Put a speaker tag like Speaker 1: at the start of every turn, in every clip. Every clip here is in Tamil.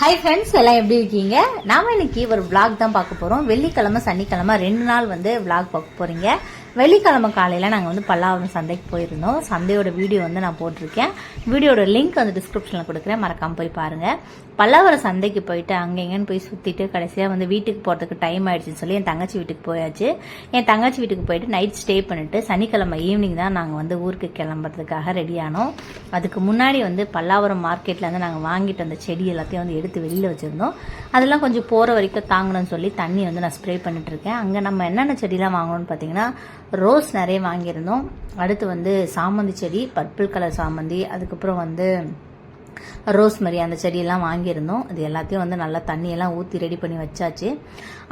Speaker 1: ஹை ஃப்ரெண்ட்ஸ் எல்லாம் எப்படி இருக்கீங்க? நாம் இன்னைக்கு ஒரு விளாக் தான் பார்க்க போகிறோம் வெள்ளிக்கிழமை சனிக்கிழமை ரெண்டு நாள் வந்து விளாக் பார்க்க போகிறீங்க வெள்ளிக்கிழமை காலையில் நாங்கள் வந்து பல்லாவரம் சந்தைக்கு போயிருந்தோம். சந்தையோட வீடியோ வந்து நான் போட்டிருக்கேன். வீடியோட லிங்க் வந்து டிஸ்கிரிப்ஷனில் கொடுக்குறேன். மறக்காமல் போய் பாருங்கள் பல்லாவரம் சந்தைக்கு போயிட்டு அங்கே எங்கேன்னு போய் சுற்றிட்டு கடைசியாக வந்து வீட்டுக்கு போகிறதுக்கு டைம் ஆயிடுச்சுன்னு சொல்லி என் தங்கச்சி வீட்டுக்கு போயாச்சு. என் தங்கச்சி வீட்டுக்கு போயிட்டு நைட் ஸ்டே பண்ணிட்டு சனிக்கிழமை ஈவினிங் தான் நாங்கள் வந்து ஊருக்கு கிளம்புறதுக்காக ரெடி ஆனோம். அதுக்கு முன்னாடி வந்து பல்லாவரம் மார்க்கெட்டில் வந்து நாங்கள் வாங்கிட்டு வந்த செடி எல்லாத்தையும் வந்து எடுத்து வெளியில் வச்சுருந்தோம். அதெல்லாம் கொஞ்சம் போகிற வரைக்கும் தாங்கணும்னு சொல்லி தண்ணி வந்து நான் ஸ்ப்ரே பண்ணிட்டுருக்கேன் அங்கே நம்ம என்னென்ன செடிலாம் வாங்கணும்னு பார்த்தீங்கன்னா ரோஸ் நிறைய வாங்கியிருந்தோம். அடுத்து வந்து சாமந்தி செடி பர்பிள் கலர் சாமந்தி அதுக்கப்புறம் வந்து ரோஸ்மரி அந்த செடியெல்லாம் வாங்கியிருந்தோம். அது எல்லாத்தையும் வந்து நல்லா தண்ணியெல்லாம் ஊற்றி ரெடி பண்ணி வச்சாச்சு.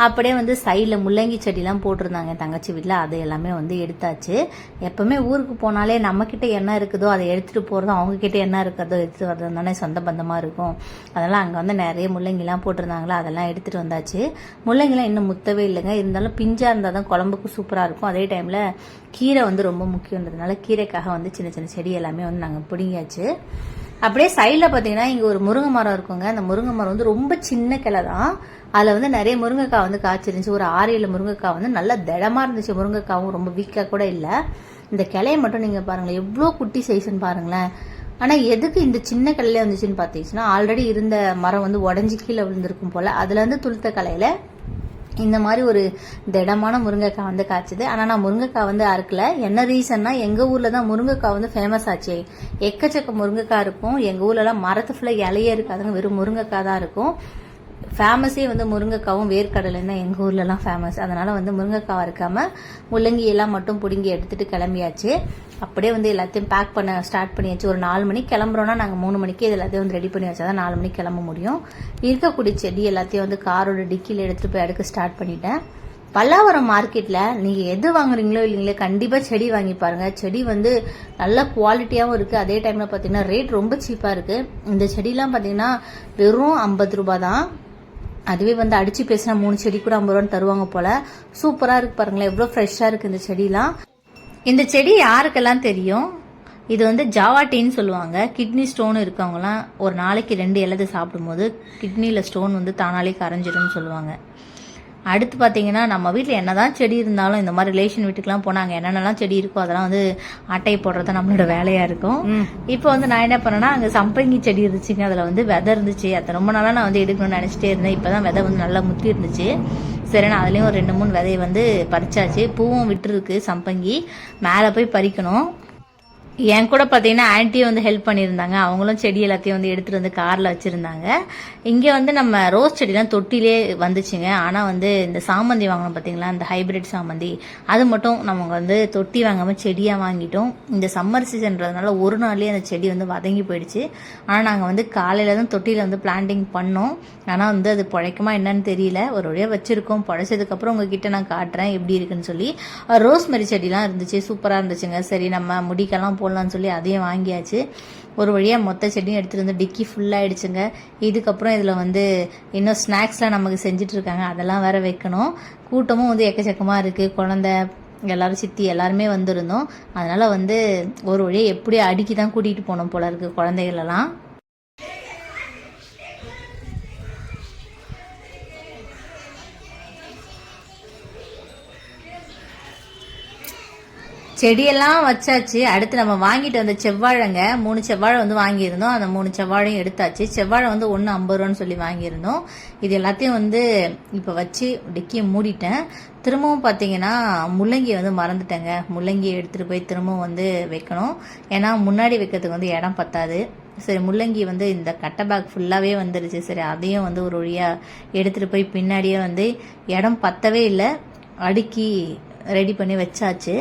Speaker 1: அப்படியே வந்து சைடில் முள்ளங்கி செடிலாம் போட்டிருந்தாங்க என் தங்கச்சி வீட்டில் அது எல்லாமே வந்து எடுத்தாச்சு. எப்போவுமே ஊருக்கு போனாலே நம்மக்கிட்ட என்ன இருக்குதோ அதை எடுத்துகிட்டு போகிறதும் அவங்கக்கிட்ட என்ன இருக்கிறதோ எடுத்துகிட்டு வர்றது தானே சொந்த பந்தமாக இருக்கும். அதெல்லாம் அங்கே வந்து நிறைய முள்ளங்கிலாம் போட்டிருந்தாங்களா அதெல்லாம் எடுத்துகிட்டு வந்தாச்சு. முள்ளங்கிலாம் இன்னும் முத்தவே இல்லைங்க. இருந்தாலும் பிஞ்சாக இருந்தால் தான் குழம்புக்கு சூப்பராக இருக்கும். அதே டைமில் கீரை வந்து ரொம்ப முக்கியன்றதுனால கீரைக்காக வந்து சின்ன சின்ன செடி எல்லாமே வந்து நாங்கள் பிடுங்கியாச்சு. அப்படியே சைடில் பார்த்தீங்கன்னா இங்கே ஒரு முருங்கை மரம் இருக்குங்க. அந்த முருங்கை மரம் வந்து ரொம்ப சின்ன கிளை தான். அதில் வந்து நிறைய முருங்கைக்காய் வந்து காய்ச்சிருந்துச்சு. ஒரு ஆறு ஏழு முருங்கைக்காய் வந்து நல்லா திடமாக இருந்துச்சு. முருங்கைக்காவும் ரொம்ப வீக்காக கூட இல்லை. இந்த கிளையை மட்டும் நீங்கள் பாருங்களேன். எவ்வளோ குட்டி சைஸ்ன்னு பாருங்களேன். ஆனால் எதுக்கு இந்த சின்ன கிளையில வந்துச்சுன்னு பார்த்தீங்கன்னா ஆல்ரெடி இருந்த மரம் வந்து உடஞ்சி கீழே விழுந்திருக்கும் போல். அதுலேருந்து துளுத்த கலையில் இந்த மாதிரி ஒரு திடமான முருங்கைக்காய் வந்து காய்ச்சிது. ஆனால் நான் முருங்கைக்காய் வந்து அறுக்கல. என்ன ரீசன்னா எங்கள் ஊரில் தான் முருங்கைக்காய் வந்து ஃபேமஸ் ஆச்சு. எக்கச்சக்க முருங்கைக்காய் இருக்கும். எங்கள் ஊர்லலாம் மரத்து ஃபுல்லாக இலையே இருக்காதுங்க. வெறும் முருங்கைக்காய் தான் இருக்கும். ஃபேமஸே வந்து முருங்கைக்காவும் வேர்க்கடலையும் தான் எங்கள் ஊர்லலாம் ஃபேமஸ் அதனால் வந்து முருங்கைக்காய் இருக்காமல் முள்ளங்கி எல்லாம் மட்டும் பிடுங்கி எடுத்துகிட்டு கிளம்பியாச்சு. அப்படியே வந்து எல்லாத்தையும் பேக் பண்ண ஸ்டார்ட் பண்ணியாச்சு ஒரு நாலு மணிக்கு கிளம்புறோன்னா நாங்கள் மூணு மணிக்கு இது எல்லாத்தையும் வந்து ரெடி பண்ணி வச்சா தான் நாலு மணிக்கு கிளம்ப முடியும். இருக்கக்கூடிய செடி எல்லாத்தையும் வந்து காரோட டிக்கியில் எடுத்துகிட்டு போய் அடுக்க ஸ்டார்ட் பண்ணிட்டேன். பல்லாவரம் மார்க்கெட்டில் நீங்கள் எது வாங்குறீங்களோ இல்லைங்களே கண்டிப்பாக செடி வாங்கி பாருங்கள் செடி வந்து நல்ல குவாலிட்டியாகவும் இருக்குது அதே டைமில் பார்த்தீங்கன்னா ரேட் ரொம்ப சீப்பாக இருக்குது இந்த செடிலாம் பார்த்தீங்கன்னா வெறும் ஐம்பது ரூபாய் தான் அதுவே வந்து அடிச்சு பேசினா மூணு செடி கூட ஐம்பது ரூபான்னு தருவாங்க போல. சூப்பராக இருக்கு பாருங்களேன். எவ்வளோ ஃப்ரெஷ்ஷாக இருக்குது இந்த செடிலாம். இந்த செடி யாருக்கெல்லாம் தெரியும்? இது வந்து ஜாவா டீன்னு சொல்லுவாங்க. கிட்னி ஸ்டோன் இருக்கவங்கலாம் ஒரு நாளைக்கு ரெண்டு இலது சாப்பிடும்போது கிட்னியில் ஸ்டோன் வந்து தானாலே கரைஞ்சிரும்னு சொல்லுவாங்க. அடுத்து பார்த்தீங்கன்னா நம்ம வீட்டில் என்னதான் செடி இருந்தாலும் இந்த மாதிரி ரிலேஷன் வீட்டுக்குலாம் போனாங்க என்னென்னலாம் செடி இருக்கோ அதெல்லாம் வந்து அட்டை போடுறது தான் நம்மளோட வேலையா இருக்கும். இப்போ வந்து நான் என்ன பண்ணேன்னா அங்கே சம்பங்கி செடி இருந்துச்சுங்க. அதில் வந்து விதை இருந்துச்சு. அதை ரொம்ப நாளாக நான் வந்து எடுக்கணும்னு நினச்சிட்டே இருந்தேன். இப்போ தான் விதை வந்து நல்லா முத்தி இருந்துச்சு. சரி நான் அதுலேயும் ஒரு ரெண்டு மூணு விதையை வந்து பறிச்சாச்சு. பூவும் விட்டுருக்கு சம்பங்கி. மேலே போய் பறிக்கணும். என் கூட பார்த்தீங்கன்னா ஆன்ட்டியும் வந்து ஹெல்ப் பண்ணியிருந்தாங்க. அவங்களும் செடி எல்லாத்தையும் வந்து எடுத்துகிட்டு வந்து காரில் வச்சுருந்தாங்க. இங்கே வந்து நம்ம ரோஸ் செடிலாம் தொட்டிலே வந்துச்சுங்க. ஆனால் வந்து இந்த சாமந்தி வாங்கணும் பார்த்தீங்களா இந்த ஹைபிரிட் சாமந்தி. அது மட்டும் நம்ம வந்து தொட்டி வாங்காமல் செடியாக வாங்கிட்டோம். இந்த சம்மர் சீசன்றதுனால ஒரு நாள்லேயே அந்த செடி வந்து வதங்கி போயிடுச்சு. ஆனால் நாங்கள் வந்து காலையில் தான் தொட்டியில் வந்து பிளான்டிங் பண்ணோம். ஆனால் வந்து அது பிழைக்குமா என்னன்னு தெரியல. ஒரு வழியாக வச்சுருக்கோம். பழைச்சதுக்கப்புறம் உங்ககிட்ட நான் காட்டுறேன் எப்படி இருக்குன்னு சொல்லி. ரோஸ் ரோஸ்மெரி செடிலாம் இருந்துச்சு. சூப்பராக இருந்துச்சுங்க. சரி நம்ம முடிக்கெல்லாம் போ போடலாம்னு சொல்லி அதையும் வாங்கியாச்சு. ஒரு வழியாக மொத்த செடியும் எடுத்துகிட்டு வந்து டிக்கி ஃபுல்லாகிடுச்சுங்க இதுக்கப்புறம் இதில் வந்து இன்னும் ஸ்நாக்ஸ்லாம் நமக்கு செஞ்சிட்ருக்காங்க அதெல்லாம் வேறு வைக்கணும். கூட்டமும் வந்து எக்கச்சக்கமாக இருக்குது குழந்த எல்லாரும் சித்தி எல்லாருமே வந்திருந்தோம். அதனால் வந்து ஒரு வழியாக எப்படி அடுக்கி தான் கூட்டிகிட்டு போனோம் போல இருக்குது குழந்தைகளெல்லாம் செடியெல்லாம் வச்சாச்சு. அடுத்து நம்ம வாங்கிட்டு வந்த செவ்வாழைங்க மூணு செவ்வாழை வந்து வாங்கியிருந்தோம். அந்த மூணு செவ்வாழையும் எடுத்தாச்சு. செவ்வாழை வந்து ஒன்று ஐம்பது ரூபான்னு சொல்லி வாங்கியிருந்தோம். இது எல்லாத்தையும் வந்து இப்போ வச்சு டிக்கியை மூடிட்டேன். திரும்பவும் பார்த்தீங்கன்னா முள்ளங்கியை வந்து மறந்துட்டேங்க. முள்ளங்கியை எடுத்துகிட்டு போய் திரும்பவும் வந்து வைக்கணும். ஏன்னா முன்னாடி வைக்கிறதுக்கு வந்து இடம் பத்தாது. சரி முள்ளங்கி வந்து இந்த கட்டை பேக் ஃபுல்லாகவே வந்துருச்சு. சரி அதையும் வந்து ஒரு வழியாக எடுத்துகிட்டு போய் பின்னாடியே வந்து இடம் பத்தவே இல்லை. அடுக்கி ரெடி பண்ணி வச்சாச்சு.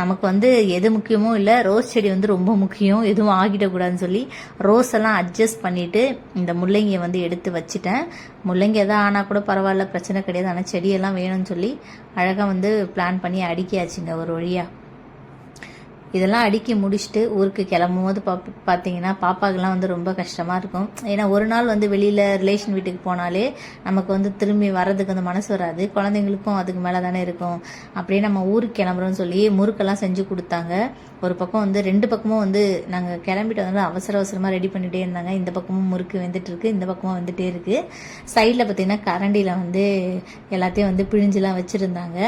Speaker 1: நமக்கு வந்து எது முக்கியமோ இல்லை ரோஸ் செடி வந்து ரொம்ப முக்கியம் எதுவும் ஆகிடக்கூடாதுன்னு சொல்லி ரோஸ் எல்லாம் அட்ஜஸ்ட் பண்ணிட்டு இந்த முள்ளங்கியை வந்து எடுத்து வச்சுட்டேன். முள்ளங்கி எதாவது ஆனால் கூட பரவாயில்ல பிரச்சனை கிடையாது. ஆனால் செடியெல்லாம் வேணும்னு சொல்லி அழகாக வந்து பிளான் பண்ணி அடுக்கியாச்சுங்க ஒரு வழியாக இதெல்லாம் அடுக்கி முடிச்சுட்டு ஊருக்கு கிளம்பும் போது பாப் பார்த்தீங்கன்னா பாப்பாக்கெல்லாம் வந்து ரொம்ப கஷ்டமாக இருக்கும். ஏன்னா ஒரு நாள் வந்து வெளியில் ரிலேஷன் வீட்டுக்கு போனாலே நமக்கு வந்து திரும்பி வர்றதுக்கு வந்து மனசு வராது. குழந்தைங்களுக்கும் அதுக்கு மேலே தானே இருக்கும். அப்படியே நம்ம ஊருக்கு கிளம்புறோம்னு சொல்லி முறுக்கெல்லாம் செஞ்சு கொடுத்தாங்க. ஒரு பக்கம் வந்து ரெண்டு பக்கமும் வந்து நாங்கள் கிளம்பிட்டு வந்து அவசர அவசரமாக ரெடி பண்ணிகிட்டே இருந்தாங்க. இந்த பக்கமும் முறுக்கு வந்துட்டு இருக்கு இந்த பக்கமும் வந்துட்டே இருக்கு. சைடில் பார்த்தீங்கன்னா கரண்டியில் வந்து எல்லாத்தையும் வந்து பிழிஞ்செலாம் வச்சுருந்தாங்க.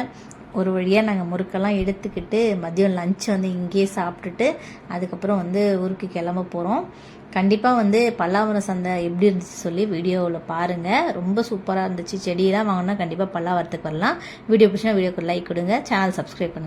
Speaker 1: ஒரு வழியாக நாங்கள் முறுக்கெல்லாம் எடுத்துக்கிட்டு மதியம் லஞ்ச் வந்து இங்கேயே சாப்பிட்டுட்டு அதுக்கப்புறம் வந்து ஊருக்கு கிளம்ப போகிறோம் கண்டிப்பாக வந்து பல்லாவரம் சந்தை எப்படி இருந்துச்சு சொல்லி வீடியோவில் பாருங்கள் ரொம்ப சூப்பராக இருந்துச்சு. செடியெல்லாம் வாங்கினா கண்டிப்பாக பல்லாவரத்துக்கு வரலாம். வீடியோ பிடிச்சினா வீடியோக்கு லைக் கொடுங்க. சேனல் சப்ஸ்கிரைப் பண்ணுங்கள்